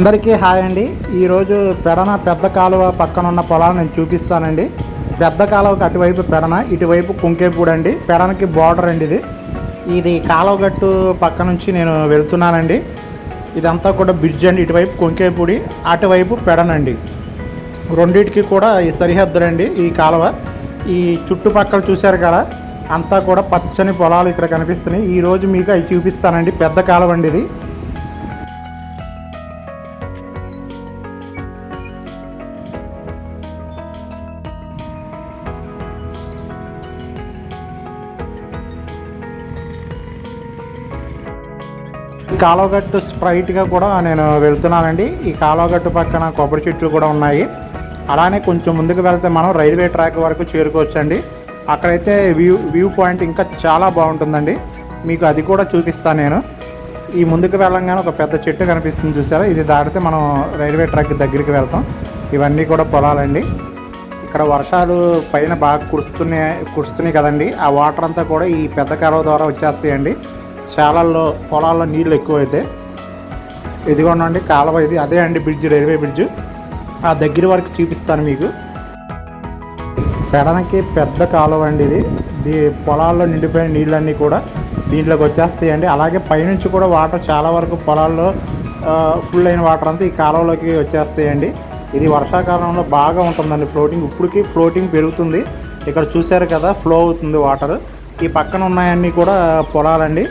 అందరికీ హాయ్ అండి. ఈరోజు పెడన పెద్ద కాలువ పక్కన ఉన్న పొలాలు నేను చూపిస్తానండి. పెద్ద కాలువకి అటువైపు పెడన ఇటువైపు కుంకేపూడి అండి. పెడనకి బార్డర్ అండి ఇది. ఇది కాలువ గట్టు పక్క నుంచి నేను వెళ్తున్నానండి. ఇదంతా కూడా బ్రిడ్జ్ అండి. ఇటువైపు కుంకేపూడి అటువైపు పెడనండి రెండింటికి కూడా ఈ సరిహద్దులండి ఈ కాలువ. ఈ చుట్టుపక్కల చూశారు కదా అంతా కూడా పచ్చని పొలాలు ఇక్కడ కనిపిస్తున్నాయి. ఈ రోజు మీకు అవి చూపిస్తానండి. పెద్ద కాలువ అండి ఇది. కాలువగట్టు స్ట్రైట్గా కూడా నేను వెళ్తున్నానండి. ఈ కాలువగట్టు పక్కన కొబ్బరి చెట్లు కూడా ఉన్నాయి. అలానే కొంచెం ముందుకు వెళ్తే మనం రైల్వే ట్రాక్ వరకు చేరుకోవచ్చండి. అక్కడైతే వ్యూ వ్యూ పాయింట్ ఇంకా చాలా బాగుంటుందండి. మీకు అది కూడా చూపిస్తాను నేను. ఈ ముందుకు వెళ్ళంగానే ఒక పెద్ద చెట్టు కనిపిస్తుంది చూసారా? ఇది దాటితే మనం రైల్వే ట్రాక్ దగ్గరికి వెళ్తాం. ఇవన్నీ కూడా పొలాలండి. ఇక్కడ వర్షాలు పైన బాగా కురుస్తున్నాయి కురుస్తున్నాయి కదండి. ఆ వాటర్ అంతా కూడా ఈ పెద్ద కాలువ ద్వారా వచ్చేస్తాయండి. శాలల్లో పొలాల్లో నీళ్ళు ఎక్కువ అయితే కాలువ ఇది అదే అండి బ్రిడ్జ్ రైల్వే బ్రిడ్జ్ ఆ దగ్గర వరకు చూపిస్తాను మీకు. పెడనకి పెద్ద కాలువ అండి ఇది. దీ పొలాల్లో నిండిపోయిన నీళ్ళన్నీ కూడా దీంట్లోకి వచ్చేస్తాయండి. అలాగే పైనుంచి కూడా వాటర్ చాలా వరకు పొలాల్లో ఫుల్ అయిన వాటర్ అంతా ఈ కాలువలోకి వచ్చేస్తాయండి. ఇది వర్షాకాలంలో బాగా ఉంటుందండి ఫ్లోటింగ్ ఇప్పటికి ఫ్లోటింగ్ పెరుగుతుంది. ఇక్కడ చూశారు కదా ఫ్లో అవుతుంది వాటర్ ఈ పక్కన ఉన్నాయన్నీ కూడా పొలాలండి.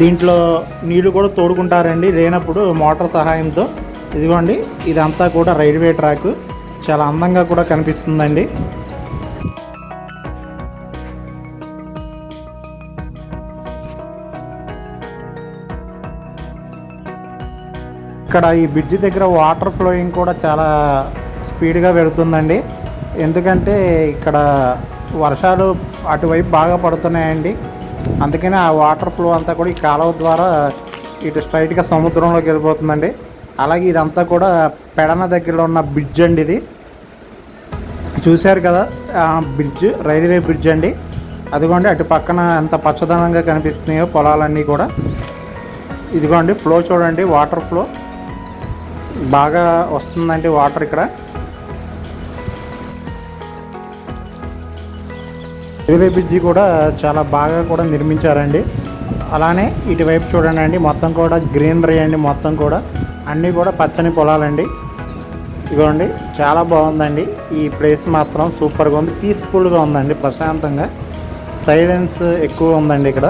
దీంట్లో నీళ్ళు కూడా తోడుకుంటారండి. లేనప్పుడు మోటార్ సహాయంతో. ఇదిగోండి ఇదంతా కూడా రైల్వే ట్రాక్. చాలా అందంగా కూడా కనిపిస్తుందండి. ఇక్కడ ఈ బ్రిడ్జ్ దగ్గర వాటర్ ఫ్లోయింగ్ కూడా చాలా స్పీడ్గా వెళుతుందండి. ఎందుకంటే ఇక్కడ వర్షాలు అటువైపు బాగా పడుతున్నాయండి. అందుకని ఆ వాటర్ ఫ్లో అంతా కూడా ఈ కాలువ ద్వారా ఇటు స్ట్రైట్గా సముద్రంలోకి వెళ్ళిపోతుందండి. అలాగే ఇదంతా కూడా పెడన దగ్గరలో ఉన్న బ్రిడ్జ్ అండి ఇది. చూశారు కదా ఆ బ్రిడ్జ్ రైల్వే బ్రిడ్జ్ అండి. అదిగోండి అటు పక్కన ఎంత పచ్చదనంగా కనిపిస్తున్నాయో పొలాలన్నీ కూడా. ఇదిగోండి ఫ్లో చూడండి వాటర్ ఫ్లో. బాగా వస్తుందండి వాటర్ ఇక్కడ. రైల్వే బ్రిడ్జి కూడా చాలా బాగా కూడా నిర్మించారండి. అలానే ఇటువైపు చూడండి అండి మొత్తం కూడా గ్రీనరీ అండి మొత్తం కూడా. అన్నీ కూడా పచ్చని పొలాలండి. ఇదిగోండి చాలా బాగుందండి. ఈ ప్లేస్ మాత్రం సూపర్గా ఉంది. పీస్ఫుల్గా ఉందండి ప్రశాంతంగా. సైలెన్స్ ఎక్కువ ఉందండి ఇక్కడ.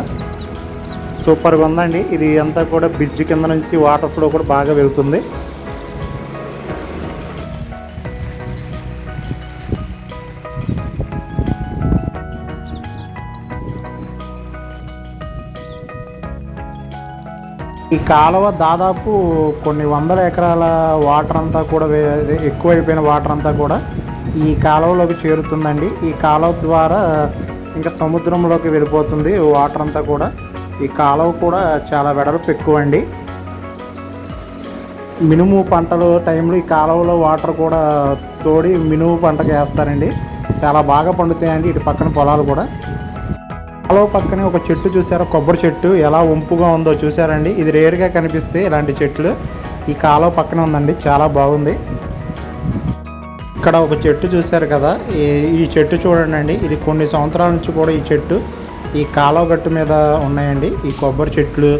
సూపర్గా ఉందండి. ఇది అంతా కూడా బ్రిడ్జ్ కింద నుంచి వాటర్ ఫ్లో కూడా బాగా వెళ్తుంది. ఈ కాలువ దాదాపు కొన్ని వందల ఎకరాల వాటర్ అంతా కూడా ఎక్కువైపోయిన వాటర్ అంతా కూడా ఈ కాలువలోకి చేరుతుందండి. ఈ కాలువ ద్వారా ఇంకా సముద్రంలోకి వెళ్ళిపోతుంది వాటర్ అంతా కూడా. ఈ కాలువ కూడా చాలా వెడల్పు ఎక్కువ అండి మినుము పంటలు టైంలో ఈ కాలువలో వాటర్ కూడా తోడి మినుము పంటకు వేస్తారండి. చాలా బాగా పండుతాయండి ఇటు పక్కన పొలాలు కూడా. కాలువ పక్కనే ఒక చెట్టు చూసారా? కొబ్బరి చెట్టు. ఎలా వంపుగా ఉందో చూసారండి. ఇది రేరుగా కనిపిస్తే ఇలాంటి చెట్లు. ఈ కాలువ పక్కన ఉందండి. చాలా బాగుంది. ఇక్కడ ఒక చెట్టు చూశారు కదా. ఈ ఈ చెట్టు చూడండి ఇది కొన్ని సంవత్సరాల నుంచి కూడా ఈ చెట్టు ఈ కాలువ గట్టు మీద ఉన్నాయండి. ఈ కొబ్బరి చెట్లు.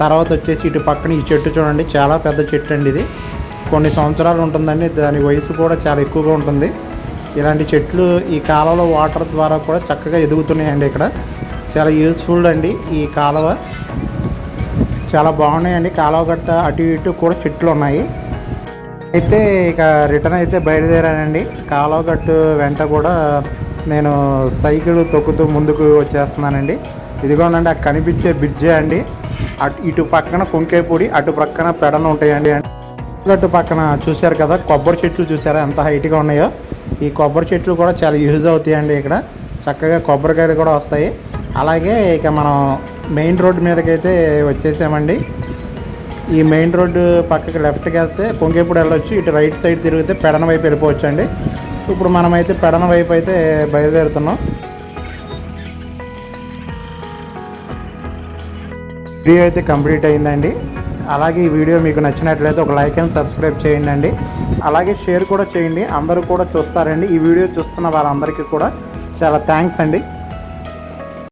తర్వాత వచ్చేసి ఇటు పక్కన ఈ చెట్టు చూడండి. చాలా పెద్ద చెట్టు అండి ఇది. కొన్ని సంవత్సరాలు ఉంటుందండి. దాని వయసు కూడా చాలా ఎక్కువగా ఉంటుంది. ఇలాంటి చెట్లు ఈ కాలంలో వాటర్ ద్వారా కూడా చక్కగా ఎదుగుతున్నాయండి ఇక్కడ. చాలా యూస్ఫుల్ అండి ఈ కాలువ. చాలా బాగున్నాయండి. కాలువ గట్ట అటు ఇటు కూడా చెట్లు ఉన్నాయి. అయితే ఇక రిటర్న్ అయితే బయలుదేరానండి. కాలువ గట్టు వెంట కూడా నేను సైకిల్ తొక్కుతూ ముందుకు వచ్చేస్తున్నానండి. ఇదిగోనండి అక్కడ కనిపించే బ్రిడ్జే అండి. అటు ఇటు పక్కన కుంకేపూడి అటు పక్కన పెడన ఉంటాయండి. గట్టు పక్కన చూశారు కదా కొబ్బరి చెట్లు చూసారా ఎంత హైట్గా ఉన్నాయో. ఈ కొబ్బరి చెట్లు కూడా చాలా యూజ్ అవుతాయండి ఇక్కడ. చక్కగా కొబ్బరికాయలు కూడా వస్తాయి. అలాగే ఇక మనం మెయిన్ రోడ్ మీదకైతే వచ్చేసామండి. ఈ మెయిన్ రోడ్డు పక్కకి లెఫ్ట్కి వెళ్తే పొంగేపూడి వెళ్ళొచ్చు ఇటు రైట్ సైడ్ తిరిగితే పెడన వైపు వెళ్ళిపోవచ్చు అండి ఇప్పుడు మనమైతే పెడన వైపు అయితే బయలుదేరుతున్నాం. వీడియో అయితే కంప్లీట్ అయిందండి. అలాగే ఈ వీడియో మీకు నచ్చినట్లయితే ఒక లైక్ అండ్ సబ్స్క్రైబ్ చేయండి అండి అలాగే షేర్ కూడా చేయండి. అందరూ కూడా చూస్తారండి. ఈ వీడియో చూస్తున్న వారందరికీ కూడా చాలా థ్యాంక్స్ అండి.